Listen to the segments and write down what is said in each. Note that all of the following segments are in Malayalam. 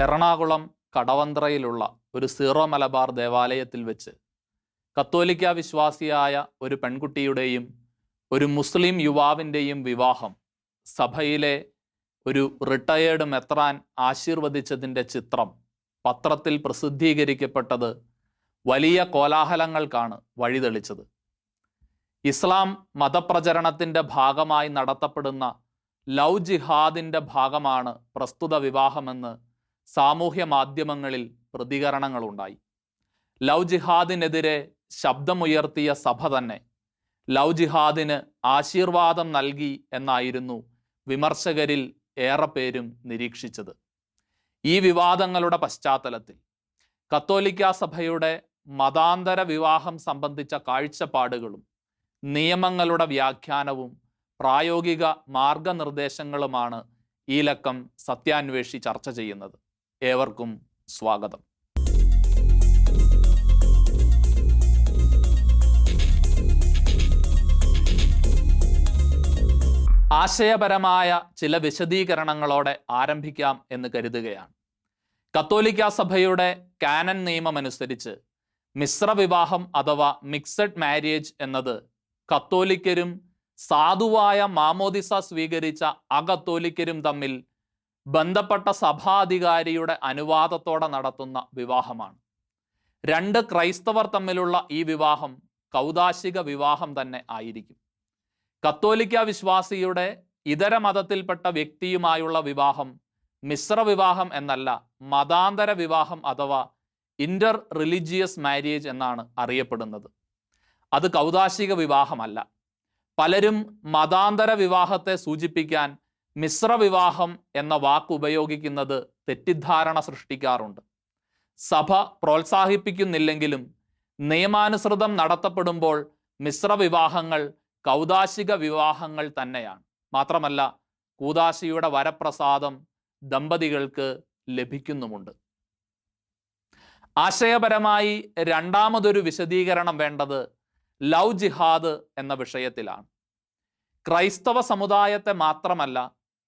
എറണാകുളം കടവന്ത്രയിലുള്ള ഒരു സീറോ മലബാർ ദേവാലയത്തിൽ വെച്ച് കത്തോലിക്ക വിശ്വാസിയായ ഒരു പെൺകുട്ടിയുടെയും ഒരു മുസ്ലിം യുവാവിന്റെയും വിവാഹം സഭയിലെ ഒരു റിട്ടയേർഡ് മെത്രാൻ ആശീർവദിച്ചതിന്റെ ചിത്രം പത്രത്തിൽ പ്രസിദ്ധീകരിക്കപ്പെട്ടത് വലിയ കോലാഹലങ്ങൾക്കാണ് വഴിതെളിച്ചത്. ഇസ്ലാം മതപ്രചരണത്തിന്റെ ഭാഗമായി നടത്തപ്പെടുന്ന ലവ് ജിഹാദിന്റെ ഭാഗമാണ് പ്രസ്തുത വിവാഹമെന്ന് സാമൂഹ്യ മാധ്യമങ്ങളിൽ പ്രതികരണങ്ങളുണ്ടായി. ലവ് ജിഹാദിനെതിരെ ശബ്ദമുയർത്തിയ സഭ തന്നെ ലവ് ജിഹാദിന് ആശീർവാദം നൽകി എന്നായിരുന്നു വിമർശകരിൽ ഏറെ പേരും നിരീക്ഷിച്ചത്. ഈ വിവാദങ്ങളുടെ പശ്ചാത്തലത്തിൽ കത്തോലിക്ക സഭയുടെ മതാന്തര വിവാഹം സംബന്ധിച്ച കാഴ്ചപ്പാടുകളും നിയമങ്ങളുടെ വ്യാഖ്യാനവും പ്രായോഗിക മാർഗനിർദ്ദേശങ്ങളുമാണ് ഈ ലക്കം സത്യാന്വേഷി ചർച്ച ചെയ്യുന്നത്. ഏവർക്കും സ്വാഗതം. ആശയപരമായ ചില വിശദീകരണങ്ങളോടെ ആരംഭിക്കാം എന്ന് കരുതുകയാണ്. കത്തോലിക്ക സഭയുടെ കാനൻ നിയമമനുസരിച്ച് മിശ്രവിവാഹം അഥവാ മിക്സഡ് മാരേജ് എന്നത് കത്തോലിക്കരും സാധുവായ മാമോദിസ സ്വീകരിച്ച അകത്തോലിക്കരും തമ്മിൽ ബന്ധപ്പെട്ട സഭാധികാരിയുടെ അനുവാദത്തോടെ നടത്തുന്ന വിവാഹമാണ്. രണ്ട് ക്രൈസ്തവർ തമ്മിലുള്ള ഈ വിവാഹം കൗദാശിക വിവാഹം തന്നെ ആയിരിക്കും. കത്തോലിക്ക വിശ്വാസിയുടെ ഇതര മതത്തിൽപ്പെട്ട വ്യക്തിയുമായുള്ള വിവാഹം മിശ്ര വിവാഹം എന്നല്ല മതാന്തര വിവാഹം അഥവാ ഇന്റർ റിലിജിയസ് മാരേജ് എന്നാണ് അറിയപ്പെടുന്നത്. അത് കൗദാശിക വിവാഹമല്ല. പലരും മതാന്തര വിവാഹത്തെ സൂചിപ്പിക്കാൻ മിശ്ര വിവാഹം എന്ന വാക്ക് ഉപയോഗിക്കുന്നത് തെറ്റിദ്ധാരണ സൃഷ്ടിക്കാറുണ്ട്. സഭ പ്രോത്സാഹിപ്പിക്കുന്നില്ലെങ്കിലും നിയമാനുസൃതം നടത്തപ്പെടുമ്പോൾ മിശ്രവിവാഹങ്ങൾ കൗതാശിക വിവാഹങ്ങൾ തന്നെയാണ്. മാത്രമല്ല കൂതാശിയുടെ വരപ്രസാദം ദമ്പതികൾക്ക് ലഭിക്കുന്നുമുണ്ട്. ആശയപരമായി രണ്ടാമതൊരു വിശദീകരണം വേണ്ടത് ലവ് ജിഹാദ് എന്ന വിഷയത്തിലാണ്. ക്രൈസ്തവ സമുദായത്തെ മാത്രമല്ല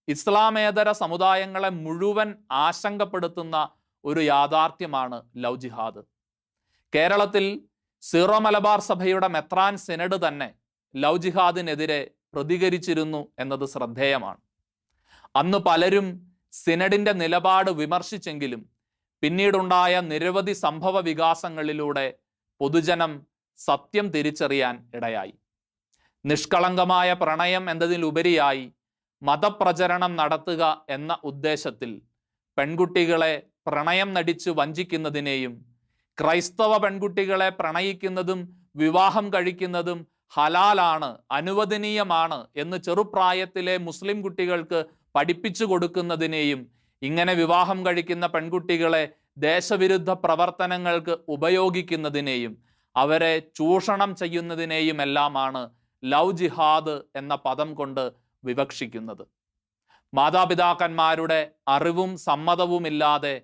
ഇസ്ലാമേതര സമുദായങ്ങളെ മുഴുവൻ ആശങ്കപ്പെടുത്തുന്ന ഒരു യാഥാർത്ഥ്യമാണ് ലവ് ജിഹാദ്. കേരളത്തിൽ സീറോ മലബാർ സഭയുടെ മെത്രാൻ സെനഡ് തന്നെ ലവ് ജിഹാദിനെതിരെ പ്രതികരിച്ചിരുന്നു എന്നത് ശ്രദ്ധേയമാണ്. അന്ന് പലരും സിനഡിന്റെ നിലപാട് വിമർശിച്ചെങ്കിലും പിന്നീടുണ്ടായ നിരവധി സംഭവ വികാസങ്ങളിലൂടെ പൊതുജനം സത്യം തിരിച്ചറിയാൻ ഇടയായി. നിഷ്കളങ്കമായ പ്രണയം എന്നതിലുപരിയായി മതപ്രചരണം നടത്തുക എന്ന ഉദ്ദേശത്തിൽ പെൺകുട്ടികളെ പ്രണയം നടിച്ച് വഞ്ചിക്കുന്നതിനെയും ക്രൈസ്തവ പെൺകുട്ടികളെ പ്രണയിക്കുന്നതും വിവാഹം കഴിക്കുന്നതും ഹലാലാണ് അനുവദനീയമാണ് എന്ന് ചെറുപ്രായത്തിലെ മുസ്ലിം കുട്ടികൾക്ക് പഠിപ്പിച്ചു കൊടുക്കുന്നതിനെയും ഇങ്ങനെ വിവാഹം കഴിക്കുന്ന പെൺകുട്ടികളെ ദേശവിരുദ്ധ പ്രവർത്തനങ്ങൾക്ക് ഉപയോഗിക്കുന്നതിനെയും അവരെ ചൂഷണം ചെയ്യുന്നതിനെയും എല്ലാമാണ് ലവ് ജിഹാദ് എന്ന പദം കൊണ്ട് വിവക്ഷിക്കുന്നത്. മാതാപിതാക്കന്മാരുടെ അറിവും സമ്മതവുമില്ലാതെ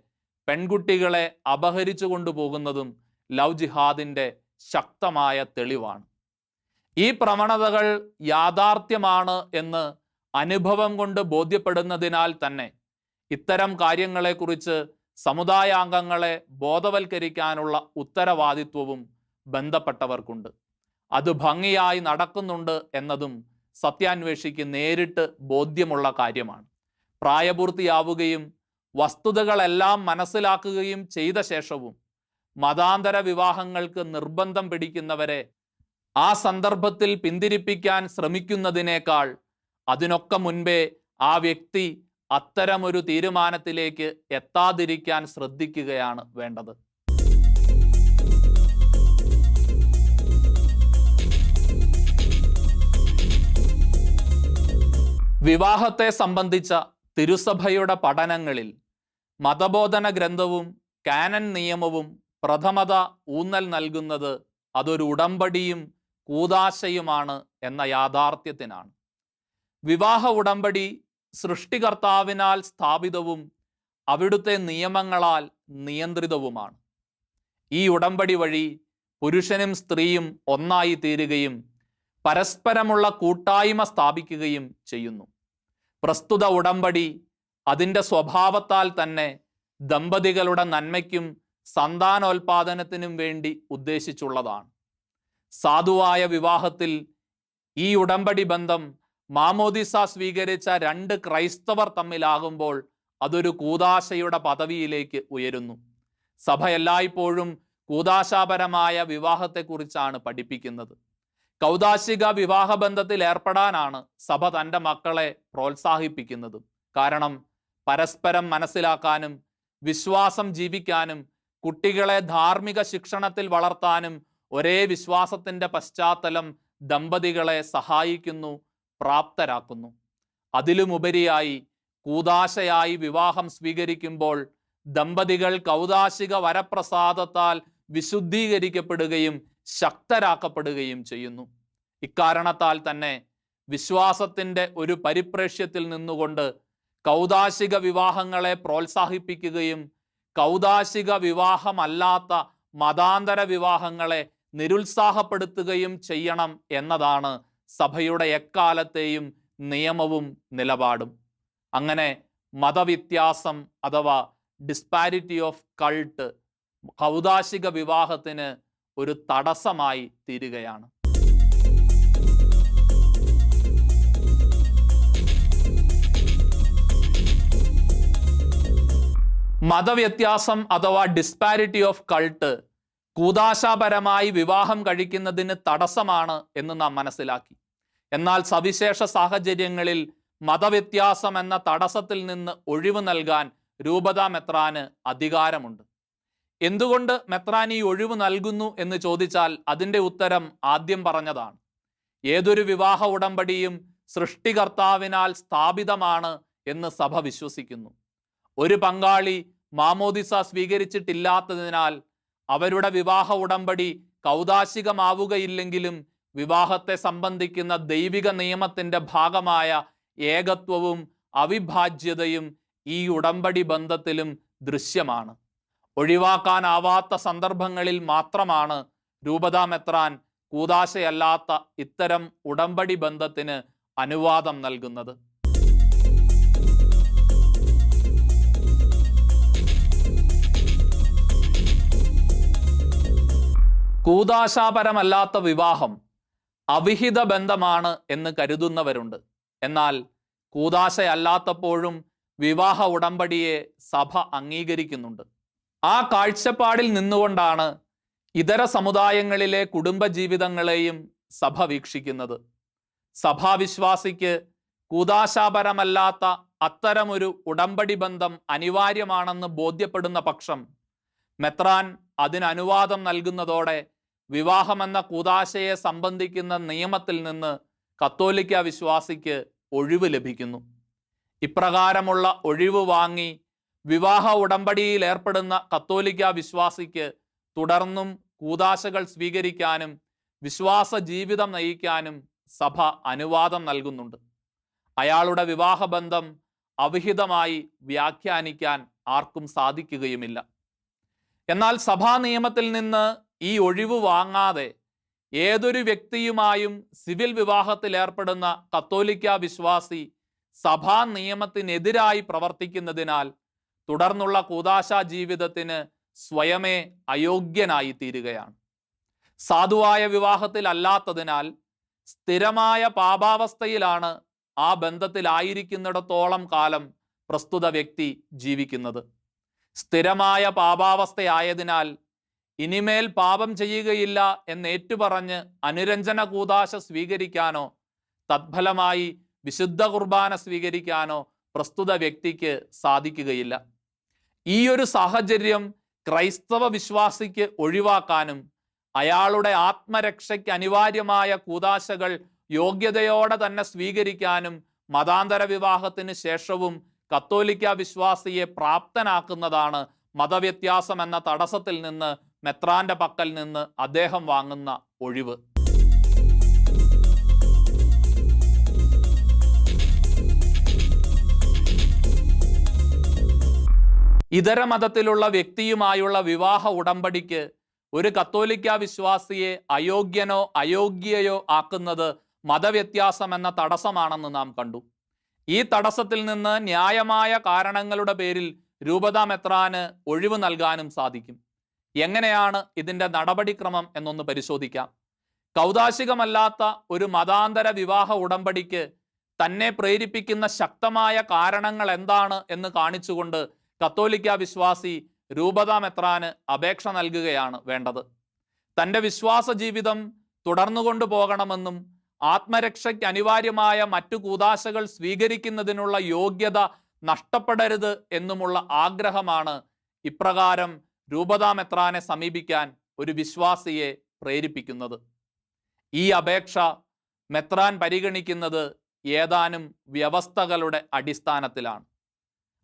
പെൺകുട്ടികളെ അപഹരിച്ചു കൊണ്ടുപോകുന്നതും ലവ് ജിഹാദിന്റെ ശക്തമായ തെളിവാണ്. ഈ പ്രവണതകൾ യാഥാർത്ഥ്യമാണ് എന്ന് അനുഭവം കൊണ്ട് ബോധ്യപ്പെടുന്നതിനാൽ തന്നെ ഇത്തരം കാര്യങ്ങളെക്കുറിച്ച് സമുദായാംഗങ്ങളെ ബോധവൽക്കരിക്കാനുള്ള ഉത്തരവാദിത്വവും ബന്ധപ്പെട്ടവർക്കുണ്ട്. അത് ഭംഗിയായി നടക്കുന്നുണ്ട് എന്നതും സത്യാന്വേഷിക്ക് നേരിട്ട് ബോധ്യമുള്ള കാര്യമാണ്. പ്രായപൂർത്തിയാവുകയും വസ്തുതകളെല്ലാം മനസ്സിലാക്കുകയും ചെയ്ത ശേഷവും മതാന്തര വിവാഹങ്ങൾക്ക് നിർബന്ധം പിടിക്കുന്നവരെ ആ സന്ദർഭത്തിൽ പിന്തിരിപ്പിക്കാൻ ശ്രമിക്കുന്നതിനേക്കാൾ അതിനൊക്കെ മുൻപേ ആ വ്യക്തി അത്തരമൊരു തീരുമാനത്തിലേക്ക് എത്താതിരിക്കാൻ ശ്രദ്ധിക്കുകയാണ് വേണ്ടത്. വിവാഹത്തെ സംബന്ധിച്ച തിരുസഭയുടെ പഠനങ്ങളിൽ മതബോധന ഗ്രന്ഥവും കാനൻ നിയമവും പ്രഥമത ഊന്നൽ നൽകുന്നത് അതൊരു ഉടമ്പടിയും കൂതാശയുമാണ് എന്ന യാഥാർത്ഥ്യത്തിനാണ്. വിവാഹ ഉടമ്പടി സൃഷ്ടികർത്താവിനാൽ സ്ഥാപിതവും അവിടുത്തെ നിയമങ്ങളാൽ നിയന്ത്രിതവുമാണ്. ഈ ഉടമ്പടി വഴി പുരുഷനും സ്ത്രീയും ഒന്നായി തീരുകയും പരസ്പരമുള്ള കൂട്ടായ്മ സ്ഥാപിക്കുകയും ചെയ്യുന്നു. പ്രസ്തുത ഉടമ്പടി അതിന്റെ സ്വഭാവത്താൽ തന്നെ ദമ്പതികളുടെ നന്മയ്ക്കും സന്താനോൽപാദനത്തിനും വേണ്ടി ഉദ്ദേശിച്ചുള്ളതാണ്. സാധുവായ വിവാഹത്തിൽ ഈ ഉടമ്പടി ബന്ധം മാമോദിസ സ്വീകരിച്ച രണ്ട് ക്രൈസ്തവർ തമ്മിലാകുമ്പോൾ അതൊരു കൂതാശയുടെ പദവിയിലേക്ക് ഉയരുന്നു. സഭ എല്ലായ്പ്പോഴും കൂതാശാപരമായ വിവാഹത്തെക്കുറിച്ചാണ് പഠിപ്പിക്കുന്നത്. കൗതാശിക വിവാഹബന്ധത്തിൽ ഏർപ്പെടാനാണ് സഭ തന്റെ മക്കളെ പ്രോത്സാഹിപ്പിക്കുന്നത്. കാരണം പരസ്പരം മനസ്സിലാക്കാനും വിശ്വാസം ജീവിക്കാനും കുട്ടികളെ ധാർമ്മിക ശിക്ഷണത്തിൽ വളർത്താനും ഒരേ വിശ്വാസത്തിന്റെ പശ്ചാത്തലം ദമ്പതികളെ സഹായിക്കുന്നു പ്രാപ്തരാക്കുന്നു. അതിലുമുപരിയായി കൂതാശയായി വിവാഹം സ്വീകരിക്കുമ്പോൾ ദമ്പതികൾ കൗതാശിക വരപ്രസാദത്താൽ വിശുദ്ധീകരിക്കപ്പെടുകയും ശക്തരാക്കപ്പെടുകയും ചെയ്യുന്നു. ഇക്കാരണത്താൽ തന്നെ വിശ്വാസത്തിന്റെ ഒരു പരിപ്രേക്ഷ്യത്തിൽ നിന്നുകൊണ്ട് കൗതാശിക വിവാഹങ്ങളെ പ്രോത്സാഹിപ്പിക്കുകയും കൗതാശിക വിവാഹമല്ലാത്ത മതാന്തര വിവാഹങ്ങളെ നിരുത്സാഹപ്പെടുത്തുകയും ചെയ്യണം എന്നതാണ് സഭയുടെ എക്കാലത്തെയും നിയമവും നിലപാടും. അങ്ങനെ മതവ്യത്യാസം അഥവാ ഡിസ്പാരിറ്റി ഓഫ് കൾട്ട് കൗതാശിക വിവാഹത്തിന് ഒരു തടസ്സമായി തീരുകയാണ്. മതവ്യത്യാസം അഥവാ ഡിസ്പാരിറ്റി ഓഫ് കൾട്ട് കൂതാശാപരമായി വിവാഹം കഴിക്കുന്നതിന് തടസ്സമാണ് എന്ന് നാം മനസ്സിലാക്കി. എന്നാൽ സവിശേഷ സാഹചര്യങ്ങളിൽ മതവ്യത്യാസം എന്ന തടസ്സത്തിൽ നിന്ന് ഒഴിവ് നൽകാൻ രൂപതാ മെത്രാന് അധികാരമുണ്ട്. എന്തുകൊണ്ട് മെത്രാനി ഒഴിവ് നൽകുന്നു എന്ന് ചോദിച്ചാൽ അതിന്റെ ഉത്തരം ആദ്യം പറഞ്ഞതാണ്. ഏതൊരു വിവാഹ ഉടമ്പടിയും സൃഷ്ടികർത്താവിനാൽ സ്ഥാപിതമാണ് എന്ന് സഭ വിശ്വസിക്കുന്നു. ഒരു പങ്കാളി മാമോദിസ സ്വീകരിച്ചിട്ടില്ലാത്തതിനാൽ അവരുടെ വിവാഹ ഉടമ്പടി കൗതാശികമാവുകയില്ലെങ്കിലും വിവാഹത്തെ സംബന്ധിക്കുന്ന ദൈവിക നിയമത്തിന്റെ ഭാഗമായ ഏകത്വവും അവിഭാജ്യതയും ഈ ഉടമ്പടി ബന്ധത്തിലും ദൃശ്യമാണ്. ഒഴിവാക്കാനാവാത്ത സന്ദർഭങ്ങളിൽ മാത്രമാണ് രൂപതാമെത്രാൻ കൂതാശയല്ലാത്ത ഇത്തരം ഉടമ്പടി ബന്ധത്തിന് അനുവാദം നൽകുന്നത്. കൂതാശാപരമല്ലാത്ത വിവാഹം അവിഹിത ബന്ധമാണ് എന്ന് കരുതുന്നവരുണ്ട്. എന്നാൽ കൂതാശയല്ലാത്തപ്പോഴും വിവാഹ ഉടമ്പടിയെ സഭ അംഗീകരിക്കുന്നുണ്ട്. ആ കാഴ്ചപ്പാടിൽ നിന്നുകൊണ്ടാണ് ഇതര സമുദായങ്ങളിലെ കുടുംബജീവിതങ്ങളെയും സഭ വീക്ഷിക്കുന്നത്. സഭാവിശ്വാസിക്ക് കൂതാശാപരമല്ലാത്ത അത്തരമൊരു ഉടമ്പടി ബന്ധം അനിവാര്യമാണെന്ന് ബോധ്യപ്പെടുന്ന പക്ഷം മെത്രാൻ അതിനനുവാദം നൽകുന്നതോടെ വിവാഹമെന്ന കൂതാശയെ സംബന്ധിക്കുന്ന നിയമത്തിൽ നിന്ന് കത്തോലിക്ക വിശ്വാസിക്ക് ഒഴിവ് ലഭിക്കുന്നു. ഇപ്രകാരമുള്ള ഒഴിവ് വാങ്ങി വിവാഹ ഉടമ്പടിയിൽ ഏർപ്പെടുന്ന കത്തോലിക്ക വിശ്വാസിക്ക് തുടർന്നും കൂതാശകൾ സ്വീകരിക്കാനും വിശ്വാസ ജീവിതം നയിക്കാനും സഭ അനുവാദം നൽകുന്നുണ്ട്. അയാളുടെ വിവാഹബന്ധം അവിഹിതമായി വ്യാഖ്യാനിക്കാൻ ആർക്കും സാധിക്കുകയുമില്ല. എന്നാൽ സഭാ നിയമത്തിൽ നിന്ന് ഈ ഒഴിവ് വാങ്ങാതെ ഏതൊരു വ്യക്തിയുമായും സിവിൽ വിവാഹത്തിൽ ഏർപ്പെടുന്ന കത്തോലിക്ക വിശ്വാസി സഭാ നിയമത്തിനെതിരായി പ്രവർത്തിക്കുന്നതിനാൽ തുടർന്നുള്ള കൂതാശാ ജീവിതത്തിന് സ്വയമേ അയോഗ്യനായി തീരുകയാണ് സാധുവായ വിവാഹത്തിൽ അല്ലാത്തതിനാൽ സ്ഥിരമായ പാപാവസ്ഥയിലാണ് ആ ബന്ധത്തിലായിരിക്കുന്നിടത്തോളം കാലം പ്രസ്തുത വ്യക്തി ജീവിക്കുന്നത്. സ്ഥിരമായ പാപാവസ്ഥയായതിനാൽ ഇനിമേൽ പാപം ചെയ്യുകയില്ല എന്നേറ്റുപറഞ്ഞ് അനുരഞ്ജന കൂതാശ സ്വീകരിക്കാനോ തത്ഫലമായി വിശുദ്ധ കുർബാന സ്വീകരിക്കാനോ പ്രസ്തുത വ്യക്തിക്ക് സാധിക്കുകയില്ല. ഈ ഒരു സാഹചര്യം ക്രൈസ്തവ വിശ്വാസിക്ക് ഒഴിവാക്കാനും അയാളുടെ ആത്മരക്ഷയ്ക്ക് അനിവാര്യമായ കൂതാശകൾ യോഗ്യതയോടെ തന്നെ സ്വീകരിക്കാനും മതാന്തര വിവാഹത്തിന് ശേഷവും കത്തോലിക്ക വിശ്വാസിയെ പ്രാപ്തനാക്കുന്നതാണ് മതവ്യത്യാസം എന്ന തടസ്സത്തിൽ നിന്ന് മെത്രാന്റെ പക്കൽ നിന്ന് അദ്ദേഹം വാങ്ങുന്ന ഒഴിവ്. ഇതര മതത്തിലുള്ള വ്യക്തിയുമായുള്ള വിവാഹ ഉടമ്പടിക്ക് ഒരു കത്തോലിക്ക വിശ്വാസിയെ അയോഗ്യനോ അയോഗ്യയോ ആക്കുന്നത് മതവ്യത്യാസം എന്ന തടസ്സമാണെന്ന് നാം കണ്ടു. ഈ തടസ്സത്തിൽ നിന്ന് ന്യായമായ കാരണങ്ങളുടെ പേരിൽ രൂപതാ മെത്രാന് ഒഴിവ് നൽകാനും സാധിക്കും. എങ്ങനെയാണ് ഇതിന്റെ നടപടിക്രമം എന്നൊന്ന് പരിശോധിക്കാം. കൗതാശികമല്ലാത്ത ഒരു മതാന്തര വിവാഹ ഉടമ്പടിക്ക് തന്നെ പ്രേരിപ്പിക്കുന്ന ശക്തമായ കാരണങ്ങൾ എന്താണ് എന്ന് കാണിച്ചുകൊണ്ട് കത്തോലിക്ക വിശ്വാസി രൂപതാ മെത്രാന് അപേക്ഷ നൽകുകയാണ് വേണ്ടത്. തന്റെ വിശ്വാസ ജീവിതം തുടർന്നുകൊണ്ടു പോകണമെന്നും ആത്മരക്ഷയ്ക്ക് അനിവാര്യമായ മറ്റു കൂതാശകൾ സ്വീകരിക്കുന്നതിനുള്ള യോഗ്യത നഷ്ടപ്പെടരുത് എന്നുമുള്ള ആഗ്രഹമാണ് ഇപ്രകാരം രൂപതാ മെത്രാനെ സമീപിക്കാൻ ഒരു വിശ്വാസിയെ പ്രേരിപ്പിക്കുന്നത്. ഈ അപേക്ഷ മെത്രാൻ പരിഗണിക്കുന്നത് ഏതാനും വ്യവസ്ഥകളുടെ അടിസ്ഥാനത്തിലാണ്.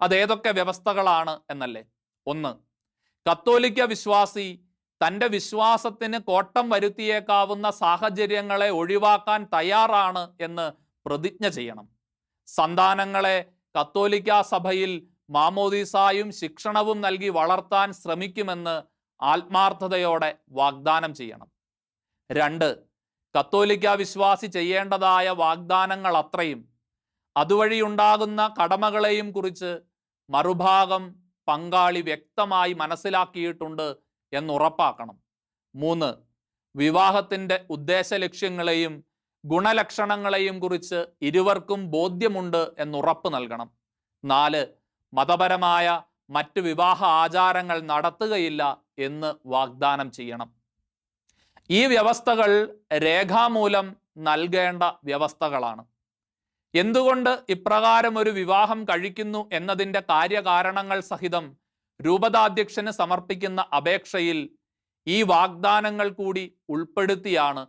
അതേതൊക്കെ വ്യവസ്ഥകളാണ് എന്നല്ലേ? ഒന്ന് കത്തോലിക്ക വിശ്വാസി തന്റെ വിശ്വാസത്തിന് കോട്ടം വരുത്തിയേക്കാവുന്ന സാഹചര്യങ്ങളെ ഒഴിവാക്കാൻ തയ്യാറാണ് എന്ന് പ്രതിജ്ഞ ചെയ്യണം. സന്താനങ്ങളെ കത്തോലിക്ക സഭയിൽ മാമോദീസായും ശിക്ഷണവും നൽകി വളർത്താൻ ശ്രമിക്കുമെന്ന് ആത്മാർത്ഥതയോടെ വാഗ്ദാനം ചെയ്യണം. രണ്ട് കത്തോലിക്ക വിശ്വാസി ചെയ്യേണ്ടതായ വാഗ്ദാനങ്ങൾ അത്രയും അതുവഴി ഉണ്ടാകുന്ന കടമകളെയും കുറിച്ച് മറുഭാഗം പങ്കാളി വ്യക്തമായി മനസ്സിലാക്കിയിട്ടുണ്ട് എന്നുറപ്പാക്കണം മൂന്ന് വിവാഹത്തിന്റെ ഉദ്ദേശ ലക്ഷ്യങ്ങളെയും ഗുണലക്ഷണങ്ങളെയും കുറിച്ച് ഇരുവർക്കും ബോധ്യമുണ്ട് എന്നുറപ്പ് നൽകണം. നാല് മതപരമായ മറ്റ് വിവാഹ ആചാരങ്ങൾ നടത്തുകയില്ല എന്ന് വാഗ്ദാനം ചെയ്യണം. ഈ വ്യവസ്ഥകൾ രേഖാമൂലം നൽകേണ്ട വ്യവസ്ഥകളാണ്. എന്തുകൊണ്ട് ഇപ്രകാരം ഒരു വിവാഹം കഴിക്കുന്നു എന്നതിന്റെ കാര്യകാരണങ്ങൾ സഹിതം രൂപതാധ്യക്ഷന് സമർപ്പിക്കുന്ന അപേക്ഷയിൽ ഈ വാഗ്ദാനങ്ങൾ കൂടി ഉൾപ്പെടുത്തിയാണ്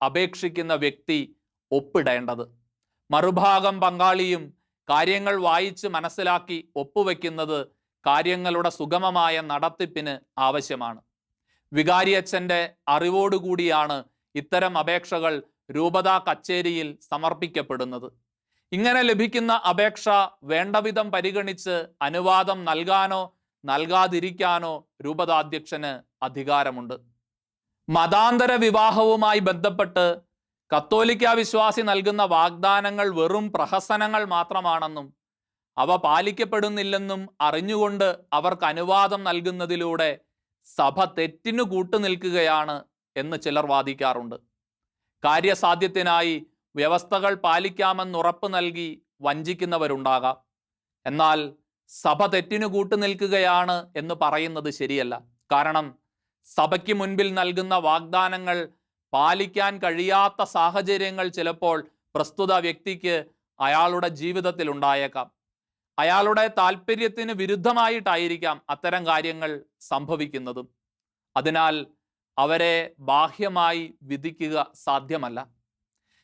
അപേക്ഷിക്കുന്ന വ്യക്തി ഒപ്പിടേണ്ടത്. മറുഭാഗം പങ്കാളിയും കാര്യങ്ങൾ വായിച്ച് മനസ്സിലാക്കി ഒപ്പുവെക്കുന്നത് കാര്യങ്ങളുടെ സുഗമമായ നടത്തിപ്പിന് ആവശ്യമാണ്. വികാരിയച്ഛന്റെ അറിവോടുകൂടിയാണ് ഇത്തരം അപേക്ഷകൾ രൂപതാ കച്ചേരിയിൽ സമർപ്പിക്കപ്പെടുന്നത്. ഇങ്ങനെ ലഭിക്കുന്ന അപേക്ഷ വേണ്ടവിധം പരിഗണിച്ച് അനുവാദം നൽകാനോ നൽകാതിരിക്കാനോ രൂപതാധ്യക്ഷന് അധികാരമുണ്ട്. മതാന്തര വിവാഹവുമായി ബന്ധപ്പെട്ട് കത്തോലിക്ക വിശ്വാസി നൽകുന്ന വാഗ്ദാനങ്ങൾ വെറും പ്രഹസനങ്ങൾ മാത്രമാണെന്നും അവ പാലിക്കപ്പെടുന്നില്ലെന്നും അറിഞ്ഞുകൊണ്ട് അവർക്ക് അനുവാദം നൽകുന്നതിലൂടെ സഭ തെറ്റിനു കൂട്ടുനിൽക്കുകയാണ് എന്ന് ചിലർ വാദിക്കാറുണ്ട്. കാര്യസാധ്യത്തിനായി വ്യവസ്ഥകൾ പാലിക്കാമെന്നുറപ്പ് നൽകി വഞ്ചിക്കുന്നവരുണ്ടാകാം. എന്നാൽ സഭ തെറ്റിനു കൂട്ടുനിൽക്കുകയാണ് എന്ന് പറയുന്നത് ശരിയല്ല. കാരണം സഭയ്ക്ക് മുൻപിൽ നൽകുന്ന വാഗ്ദാനങ്ങൾ പാലിക്കാൻ കഴിയാത്ത സാഹചര്യങ്ങൾ ചിലപ്പോൾ പ്രസ്തുത വ്യക്തിക്ക് അയാളുടെ ജീവിതത്തിൽ ഉണ്ടായേക്കാം. അയാളുടെ താല്പര്യത്തിന് വിരുദ്ധമായിട്ടായിരിക്കാം അത്തരം കാര്യങ്ങൾ സംഭവിക്കുന്നതും. അതിനാൽ അവരെ ബാഹ്യമായി വിധിക്കുക സാധ്യമല്ല.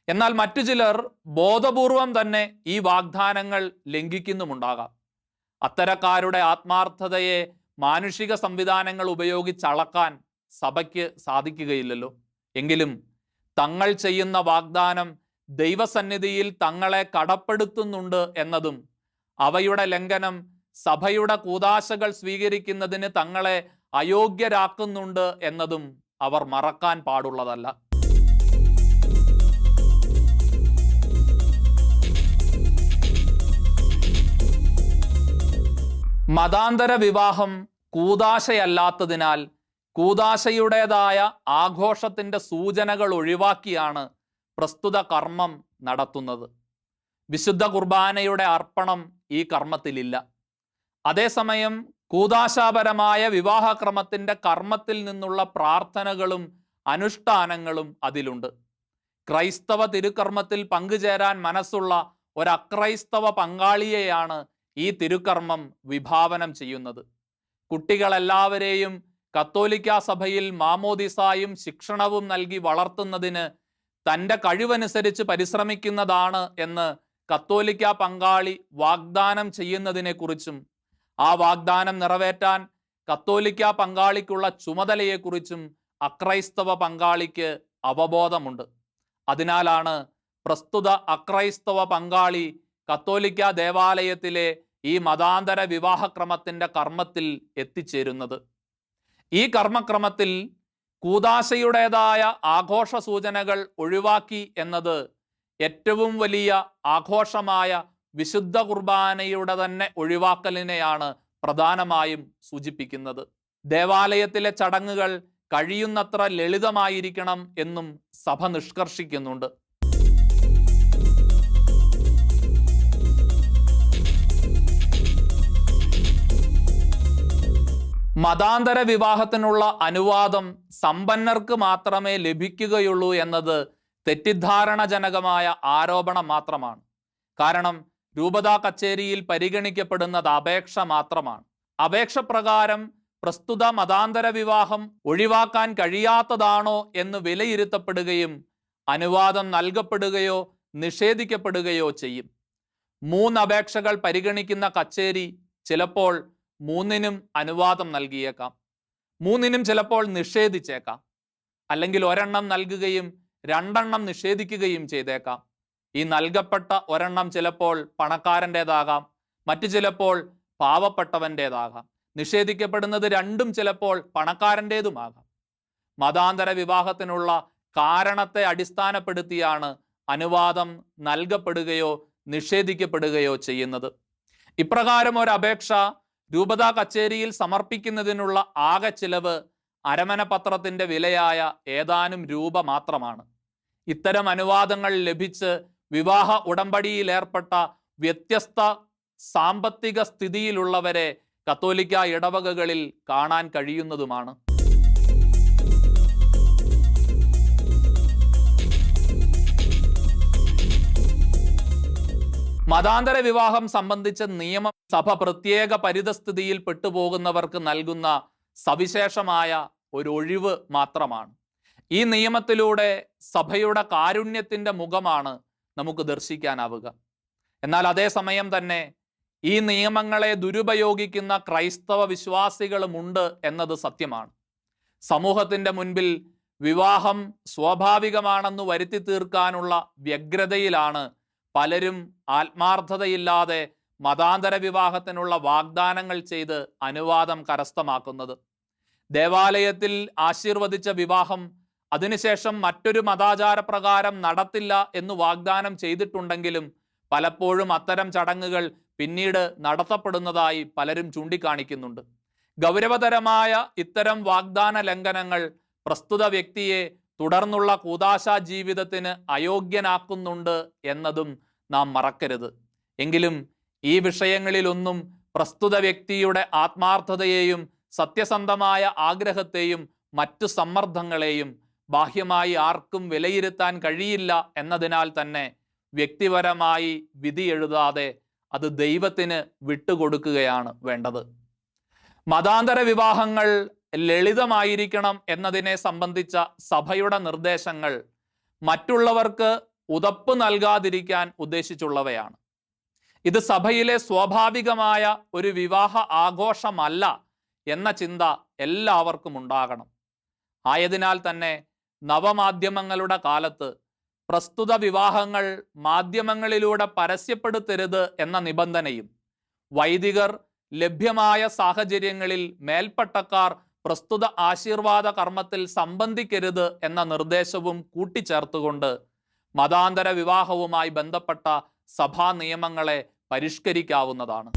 എന്നാൽ മറ്റു ചിലർ ബോധപൂർവം തന്നെ ഈ വാഗ്ദാനങ്ങൾ ലംഘിക്കുന്നുമുണ്ടാകാം. അത്തരക്കാരുടെ ആത്മാർത്ഥതയെ മാനുഷിക സംവിധാനങ്ങൾ ഉപയോഗിച്ച് അളക്കാൻ സഭയ്ക്ക് സാധിക്കുകയില്ലല്ലോ. എങ്കിലും തങ്ങൾ ചെയ്യുന്ന വാഗ്ദാനം ദൈവസന്നിധിയിൽ തങ്ങളെ കടപ്പെടുത്തുന്നുണ്ട് എന്നതും അവയുടെ ലംഘനം സഭയുടെ കൂതാശകൾ സ്വീകരിക്കുന്നതിന് തങ്ങളെ അയോഗ്യരാക്കുന്നുണ്ട് എന്നതും അവർ മറക്കാൻ പാടുള്ളതല്ല. മതാന്തര വിവാഹം കൂതാശയല്ലാത്തതിനാൽ കൂതാശയുടേതായ ആഘോഷത്തിന്റെ സൂചനകൾ ഒഴിവാക്കിയാണ് പ്രസ്തുത കർമ്മം നടത്തുന്നത്. വിശുദ്ധ കുർബാനയുടെ അർപ്പണം ഈ കർമ്മത്തിലില്ല. അതേസമയം കൂതാശാപരമായ വിവാഹക്രമത്തിന്റെ കർമ്മത്തിൽ നിന്നുള്ള പ്രാർത്ഥനകളും അനുഷ്ഠാനങ്ങളും അതിലുണ്ട്. ക്രൈസ്തവ തിരുക്കർമ്മത്തിൽ പങ്കുചേരാൻ മനസ്സുള്ള ഒരക്രൈസ്തവ പങ്കാളിയെയാണ് ഈ തിരുക്കർമ്മം വിഭാവനം ചെയ്യുന്നത്. കുട്ടികളെല്ലാവരെയും കത്തോലിക്ക സഭയിൽ മാമോദിസായും ശിക്ഷണവും നൽകി വളർത്തുന്നതിന് തന്റെ കഴിവനുസരിച്ച് പരിശ്രമിക്കുന്നതാണ് എന്ന് കത്തോലിക്ക പങ്കാളി വാഗ്ദാനം ചെയ്യുന്നതിനെക്കുറിച്ചും ആ വാഗ്ദാനം നിറവേറ്റാൻ കത്തോലിക്ക പങ്കാളിക്കുള്ള ചുമതലയെക്കുറിച്ചും അക്രൈസ്തവ പങ്കാളിക്ക് അവബോധമുണ്ട്. അതിനാലാണ് പ്രസ്തുത അക്രൈസ്തവ പങ്കാളി കത്തോലിക്ക ദേവാലയത്തിലെ ഈ മതാന്തര വിവാഹക്രമത്തിന്റെ കർമ്മത്തിൽ എത്തിച്ചേരുന്നത്. ഈ കർമ്മക്രമത്തിൽ കൂതാശയുടേതായ ആഘോഷ സൂചനകൾ ഒഴിവാക്കി എന്നത് ഏറ്റവും വലിയ ആഘോഷമായ വിശുദ്ധ കുർബാനയുടെ തന്നെ ഒഴിവാക്കലിനെയാണ് പ്രധാനമായും സൂചിപ്പിക്കുന്നത്. ദേവാലയത്തിലെ ചടങ്ങുകൾ കഴിയുന്നത്ര ലളിതമായിരിക്കണം എന്നും സഭ നിഷ്കർഷിക്കുന്നുണ്ട്. മതാന്തര വിവാഹത്തിനുള്ള അനുവാദം സമ്പന്നർക്ക് മാത്രമേ ലഭിക്കുകയുള്ളൂ എന്നത് തെറ്റിദ്ധാരണജനകമായ ആരോപണം മാത്രമാണ്. കാരണം രൂപതാ കച്ചേരിയിൽ പരിഗണിക്കപ്പെടുന്നത് അപേക്ഷ മാത്രമാണ്. അപേക്ഷ പ്രകാരം പ്രസ്തുത മതാന്തര വിവാഹം ഒഴിവാക്കാൻ കഴിയാത്തതാണോ എന്ന് വിലയിരുത്തപ്പെടുകയും അനുവാദം നൽകപ്പെടുകയോ നിഷേധിക്കപ്പെടുകയോ ചെയ്യും. മൂന്ന് അപേക്ഷകൾ പരിഗണിക്കുന്ന കച്ചേരി ചിലപ്പോൾ മൂന്നിനും അനുവാദം നൽകിയേക്കാം. മൂന്നിനും ചിലപ്പോൾ നിഷേധിച്ചേക്കാം. അല്ലെങ്കിൽ ഒരെണ്ണം നൽകുകയും രണ്ടെണ്ണം നിഷേധിക്കുകയും ചെയ്തേക്കാം. ഈ നൽകപ്പെട്ട ഒരെണ്ണം ചിലപ്പോൾ പണക്കാരന്റെതാകാം മറ്റു ചിലപ്പോൾ പാവപ്പെട്ടവന്റെതാകാം. നിഷേധിക്കപ്പെടുന്നത് രണ്ടും ചിലപ്പോൾ പണക്കാരന്റേതുമാകാം. മതാന്തര വിവാഹത്തിനുള്ള കാരണത്തെ അടിസ്ഥാനപ്പെടുത്തിയാണ് അനുവാദം നൽകപ്പെടുകയോ നിഷേധിക്കപ്പെടുകയോ ചെയ്യുന്നത്. ഇപ്രകാരം ഒരു അപേക്ഷ രൂപതാ കച്ചേരിയിൽ സമർപ്പിക്കുന്നതിനുള്ള ആകെ ചിലവ് അരമന പത്രത്തിന്റെ വിലയായ ഏതാനും രൂപ മാത്രമാണ്. ഇത്തരം അനുവാദങ്ങൾ ലഭിച്ച് വിവാഹ ഉടമ്പടിയിലേർപ്പെട്ട വ്യത്യസ്ത സാമ്പത്തിക സ്ഥിതിയിലുള്ളവരെ കത്തോലിക്ക ഇടവകകളിൽ കാണാൻ കഴിയുന്നതുമാണ്. മതാന്തര വിവാഹം സംബന്ധിച്ച നിയമം സഭ പ്രത്യേക പരിതസ്ഥിതിയിൽ പെട്ടുപോകുന്നവർക്ക് നൽകുന്ന സവിശേഷമായ ഒരു ഒഴിവ് മാത്രമാണ്. ഈ നിയമത്തിലൂടെ സഭയുടെ കാരുണ്യത്തിന്റെ മുഖമാണ് നമുക്ക് ദർശിക്കാനാവുക. എന്നാൽ അതേസമയം തന്നെ ഈ നിയമങ്ങളെ ദുരുപയോഗിക്കുന്ന ക്രൈസ്തവ വിശ്വാസികളുമുണ്ട് എന്നത് സത്യമാണ്. സമൂഹത്തിന്റെ മുൻപിൽ വിവാഹം സ്വാഭാവികമാണെന്ന് വരുത്തി തീർക്കാനുള്ള വ്യഗ്രതയിലാണ് പലരും ആത്മാർത്ഥതയില്ലാതെ മതാന്തര വിവാഹത്തിനുള്ള വാഗ്ദാനങ്ങൾ ചെയ്ത് അനുവാദം കരസ്ഥമാക്കുന്നത്. ദേവാലയത്തിൽ ആശീർവദിച്ച വിവാഹം അതിനുശേഷം മറ്റൊരു മതാചാര പ്രകാരം നടത്തില്ല എന്ന് വാഗ്ദാനം ചെയ്തിട്ടുണ്ടെങ്കിലും പലപ്പോഴും അത്തരം ചടങ്ങുകൾ പിന്നീട് നടത്തപ്പെടുന്നതായി പലരും ചൂണ്ടിക്കാണിക്കുന്നുണ്ട്. ഗൗരവതരമായ ഇത്തരം വാഗ്ദാന ലംഘനങ്ങൾ പ്രസ്തുത വ്യക്തിയെ തുടർന്നുള്ള കൂതാശാ ജീവിതത്തിന് അയോഗ്യനാക്കുന്നുണ്ട് എന്നതും നാം മറക്കരുത്. എങ്കിലും ഈ വിഷയങ്ങളിലൊന്നും പ്രസ്തുത വ്യക്തിയുടെ ആത്മാർത്ഥതയെയും സത്യസന്ധമായ ആഗ്രഹത്തെയും മറ്റു സമ്മർദ്ദങ്ങളെയും ബാഹ്യമായി ആർക്കും വിലയിരുത്താൻ കഴിയില്ല എന്നതിനാൽ തന്നെ വ്യക്തിപരമായി വിധി എഴുതാതെ അത് ദൈവത്തിന് വിട്ടുകൊടുക്കുകയാണ് വേണ്ടത്. മതാന്തര വിവാഹങ്ങൾ ലളിതമായിരിക്കണം എന്നതിനെ സംബന്ധിച്ച സഭയുടെ നിർദ്ദേശങ്ങൾ മറ്റുള്ളവർക്ക് ഉതപ്പ് നൽകാതിരിക്കാൻ ഉദ്ദേശിച്ചുള്ളവയാണ്. ഇത് സഭയിലെ സ്വാഭാവികമായ ഒരു വിവാഹ ആഘോഷമല്ല എന്ന ചിന്ത എല്ലാവർക്കും ഉണ്ടാകണം. ആയതിനാൽ തന്നെ നവമാധ്യമങ്ങളുടെ കാലത്ത് പ്രസ്തുത വിവാഹങ്ങൾ മാധ്യമങ്ങളിലൂടെ പരസ്യപ്പെടുത്തരുത് എന്ന നിബന്ധനയും വൈദികർ ലഭ്യമായ സാഹചര്യങ്ങളിൽ മേൽപ്പട്ടക്കാർ പ്രസ്തുത ആശീർവാദ കർമ്മത്തിൽ സംബന്ധിക്കരുത് എന്ന നിർദ്ദേശവും കൂട്ടിച്ചേർത്തുകൊണ്ട് മതാന്തര വിവാഹവുമായി ബന്ധപ്പെട്ട സഭാ നിയമങ്ങളെ പരിഷ്കരിക്കാവുന്നതാണ്.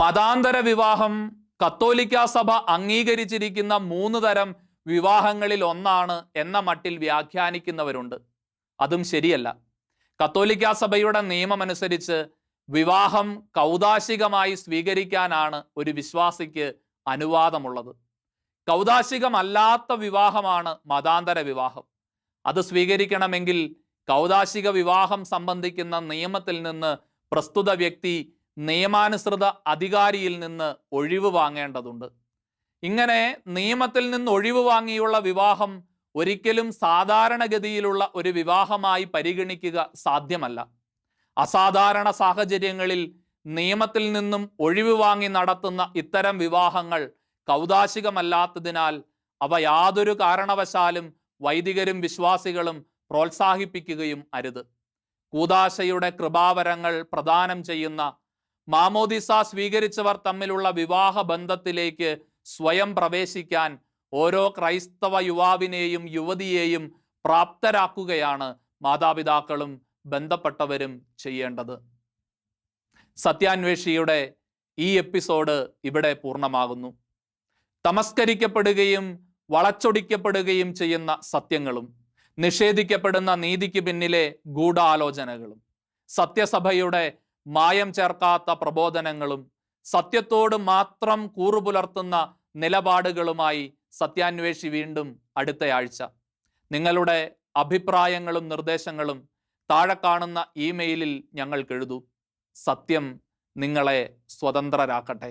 മതാന്തര വിവാഹം കത്തോലിക്ക സഭ അംഗീകരിച്ചിരിക്കുന്ന മൂന്ന് തരം വിവാഹങ്ങളിൽ ഒന്നാണ് എന്ന മട്ടിൽ വ്യാഖ്യാനിക്കുന്നവരുണ്ട്. അതും ശരിയല്ല. കത്തോലിക്ക സഭയുടെ നിയമമനുസരിച്ച് വിവാഹം കൗതാശികമായി സ്വീകരിക്കാനാണ് ഒരു വിശ്വാസിക്ക് അനുവാദമുള്ളത്. കൗതാശികമല്ലാത്ത വിവാഹമാണ് മതാന്തര വിവാഹം. അത് സ്വീകരിക്കണമെങ്കിൽ കൗതാശിക വിവാഹം സംബന്ധിക്കുന്ന നിയമത്തിൽ നിന്ന് പ്രസ്തുത വ്യക്തി നിയമാനുസൃത അധികാരിയിൽ നിന്ന് ഒഴിവ് വാങ്ങേണ്ടതുണ്ട്. ഇങ്ങനെ നിയമത്തിൽ നിന്ന് ഒഴിവ് വാങ്ങിയുള്ള വിവാഹം ഒരിക്കലും സാധാരണഗതിയിലുള്ള ഒരു വിവാഹമായി പരിഗണിക്കുക സാധ്യമല്ല. അസാധാരണ സാഹചര്യങ്ങളിൽ നിയമത്തിൽ നിന്നും ഒഴിവ് വാങ്ങി നടത്തുന്ന ഇത്തരം വിവാഹങ്ങൾ കൗതാശികമല്ലാത്തതിനാൽ അവ യാതൊരു കാരണവശാലും വൈദികരും വിശ്വാസികളും പ്രോത്സാഹിപ്പിക്കുകയും അരുത്. കൂതാശയുടെ കൃപാവരങ്ങൾ പ്രദാനം ചെയ്യുന്ന മാമോദിസ സ്വീകരിച്ചവർ തമ്മിലുള്ള വിവാഹ ബന്ധത്തിലേക്ക് സ്വയം പ്രവേശിക്കാൻ ഓരോ ക്രൈസ്തവ യുവാവിനെയും യുവതിയെയും പ്രാപ്തരാക്കുകയാണ് മാതാപിതാക്കളും ബന്ധപ്പെട്ടവരും ചെയ്യേണ്ടത്. സത്യാന്വേഷിയുടെ ഈ എപ്പിസോഡ് ഇവിടെ പൂർണമാകുന്നു. തമസ്കരിക്കപ്പെടുകയും വളച്ചൊടിക്കപ്പെടുകയും ചെയ്യുന്ന സത്യങ്ങളും നിഷേധിക്കപ്പെടുന്ന നീതിക്ക് പിന്നിലെ ഗൂഢാലോചനകളും സത്യസഭയുടെ മായം ചേർക്കാത്ത പ്രബോധനങ്ങളും സത്യത്തോട് മാത്രം കൂറുപുലർത്തുന്ന നിലപാടുകളുമായി സത്യാന്വേഷി വീണ്ടും അടുത്തയാഴ്ച. നിങ്ങളുടെ അഭിപ്രായങ്ങളും നിർദ്ദേശങ്ങളും താഴെ കാണുന്ന ഇമെയിലിൽ ഞങ്ങൾക്ക് എഴുതൂ സത്യം നിങ്ങളെ സ്വതന്ത്രരാക്കട്ടെ.